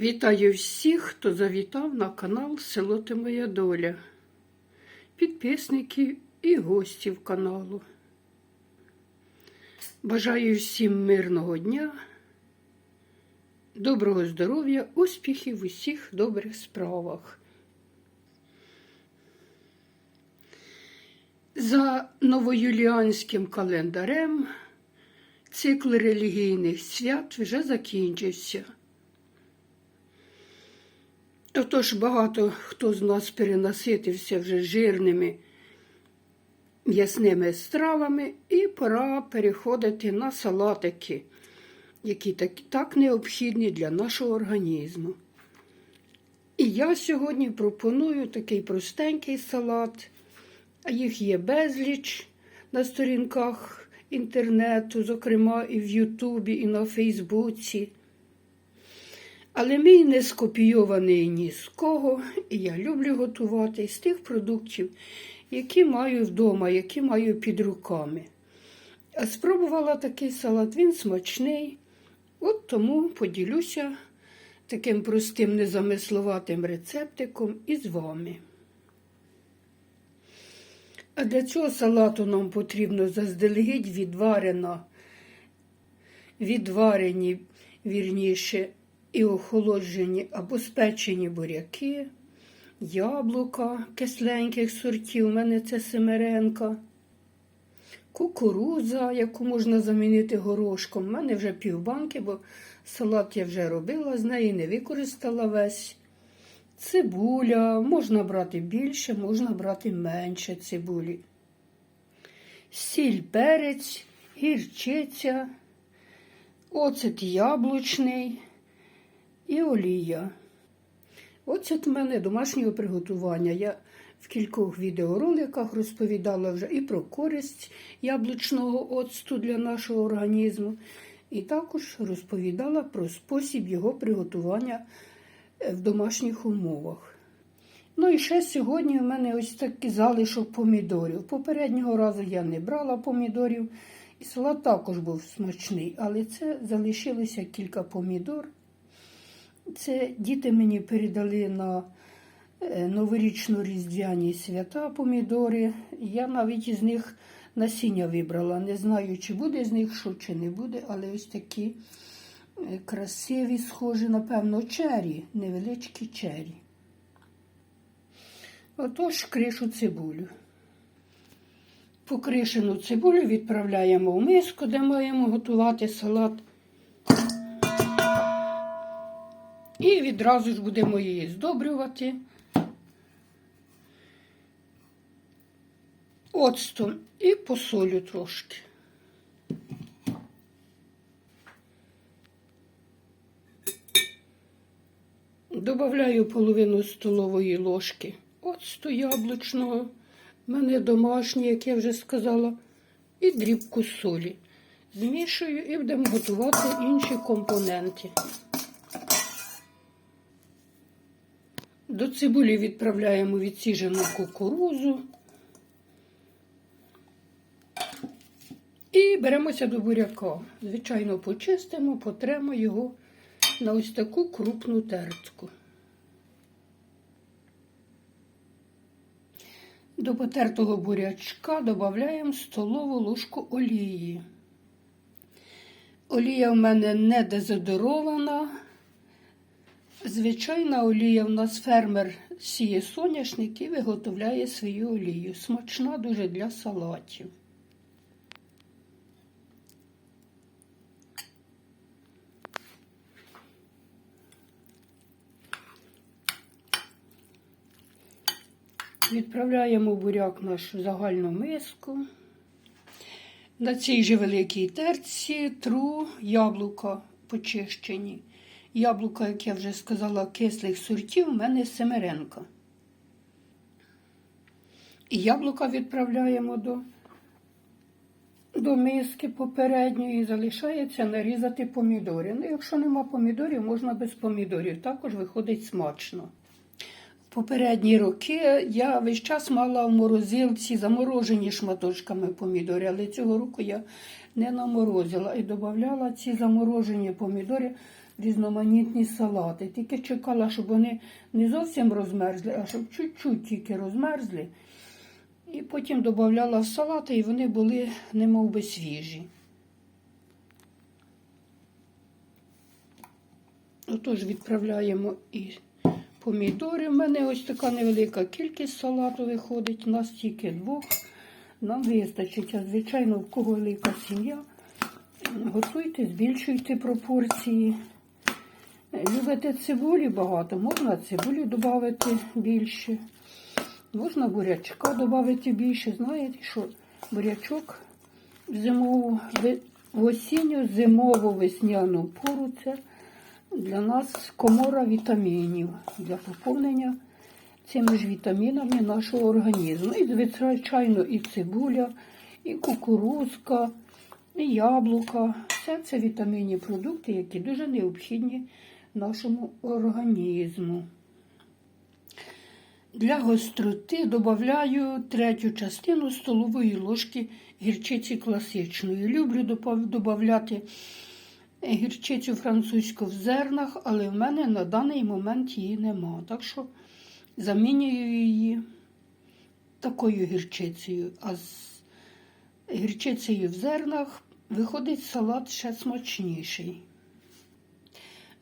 Вітаю всіх, хто завітав на канал Село Ти Моя Доля, підписників і гостів каналу. Бажаю всім мирного дня, доброго здоров'я, успіхів в усіх добрих справах. За новоюліанським календарем цикл релігійних свят вже закінчився. Отож багато хто з нас перенаситився вже жирними м'ясними стравами, і пора переходити на салатики, які так, так необхідні для нашого організму. І я сьогодні пропоную такий простенький салат, а їх є безліч на сторінках інтернету, зокрема і в Ютубі, і на Фейсбуці. Але мій не скопійований ні з кого, і я люблю готувати з тих продуктів, які маю вдома, які маю під руками. А спробувала такий салат, він смачний, от тому поділюся таким простим незамисловатим рецептиком із вами. А для цього салату нам потрібно заздалегідь відварена, відварені, вірніше, і охолоджені або спечені буряки, яблука кисленьких сортів, у мене це семеренка, кукуруза, яку можна замінити горошком. У мене вже півбанки, бо салат я вже робила з неї, не використала весь. Цибуля, можна брати більше, можна брати менше цибулі. Сіль, перець, гірчиця, оцет яблучний і олія. Оце в мене домашнього приготування. Я в кількох відеороликах розповідала вже і про користь яблучного оцту для нашого організму, і також розповідала про спосіб його приготування в домашніх умовах. Ну і ще сьогодні в мене ось такий залишок помідорів. Попереднього разу я не брала помідорів, і салат також був смачний, але це залишилося кілька помідор. Це діти мені передали на новорічно-різдвяні свята помідори. Я навіть із них насіння вибрала. Не знаю, чи буде з них що, чи не буде, але ось такі красиві, схожі, напевно, чері, невеличкі чері. Отож, кришу цибулю. Покришену цибулю відправляємо в миску, де маємо готувати салат. І відразу ж будемо її здобрювати оцтом і посолю трошки. Добавляю половину столової ложки оцту яблучного, в мене домашнє, як я вже сказала, і дрібку солі. Змішую і будемо готувати інші компоненти. До цибулі відправляємо відсіжену кукурузу і беремося до буряка. Звичайно, почистимо, потремо його на ось таку крупну тертку. До потертого бурячка додаємо столову ложку олії. Олія в мене не дезодорована. Звичайна олія в нас фермер сіє соняшник і виготовляє свою олію. Смачна дуже для салатів. Відправляємо буряк в загальну миску. На цій же великій терці тру яблука почищені. Яблука, як я вже сказала, кислих сортів, у мене семеренка. І яблука відправляємо до до миски попередньої і залишається нарізати помідори. Ну, якщо нема помідорів, можна без помідорів. Також виходить смачно. В попередні роки я весь час мала в морозилці заморожені шматочками помідори, але цього року я не наморозила і додавала ці заморожені помідори різноманітні салати. Тільки чекала, щоб вони не зовсім розмерзли, а щоб чуть-чуть тільки розмерзли. І потім додавала в салати, і вони були немов би свіжі. Отож відправляємо і помідори. У мене ось така невелика кількість салату виходить. У нас тільки двох. Нам вистачить. А звичайно, в кого велика сім'я. Готуйте, збільшуйте пропорції. Любите цибулі багато, можна цибулі додати більше. Можна бурячка додати більше. Знаєте, що бурячок в зимову, в осінню зимову весняну пору це для нас комора вітамінів для поповнення цими ж вітамінами нашого організму. І, звичайно, і цибуля, і кукурузка, і яблука. Все це вітамінні продукти, які дуже необхідні нашому організму. Для гостроти додаю третю частину столової ложки гірчиці класичної. Люблю додати гірчицю французьку в зернах, але в мене на даний момент її нема. Так що замінюю її такою гірчицею. А з гірчицею в зернах виходить салат ще смачніший.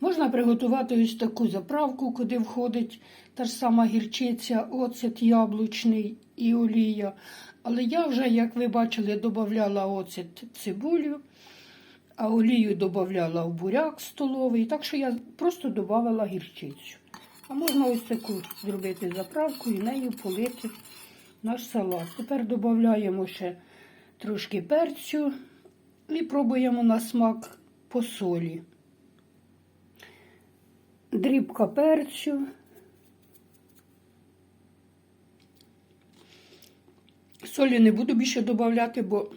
Можна приготувати ось таку заправку, куди входить та ж сама гірчиця, оцет яблучний і олія. Але я вже, як ви бачили, додавала оцет цибулю, а олію додавала в буряк столовий. Так що я просто додавала гірчицю. А можна ось таку зробити заправку і нею полити наш салат. Тепер додаємо ще трошки перцю і пробуємо на смак по солі. Дрібка перцю. Солі не буду більше додати, бо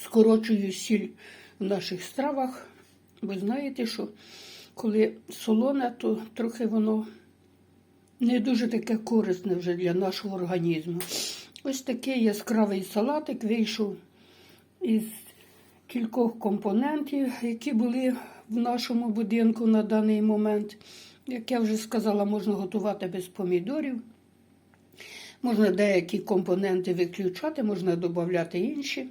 скорочую сіль в наших стравах. Бо знаєте, що коли солоне, то трохи воно не дуже таке корисне вже для нашого організму. Ось такий яскравий салатик вийшов із кількох компонентів, які були в нашому будинку на даний момент. Як я вже сказала, можна готувати без помідорів. Можна деякі компоненти виключати, можна додати інші.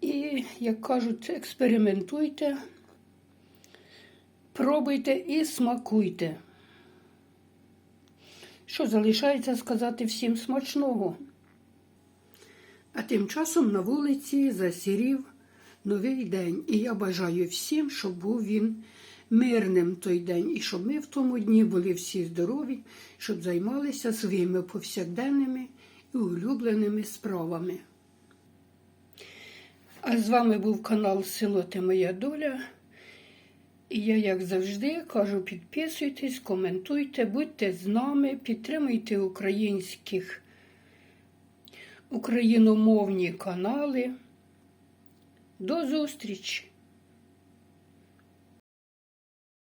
І, як кажуть, експериментуйте, пробуйте і смакуйте. Що залишається сказати всім смачного? А тим часом на вулиці засірів новий день. І я бажаю всім, щоб був він мирним той день, і щоб ми в тому дні були всі здорові, щоб займалися своїми повсякденними і улюбленими справами. А з вами був канал Село Ти Моя Доля. І я, як завжди, кажу, підписуйтесь, коментуйте, будьте з нами, підтримуйте українських україномовні канали. До зустрічі!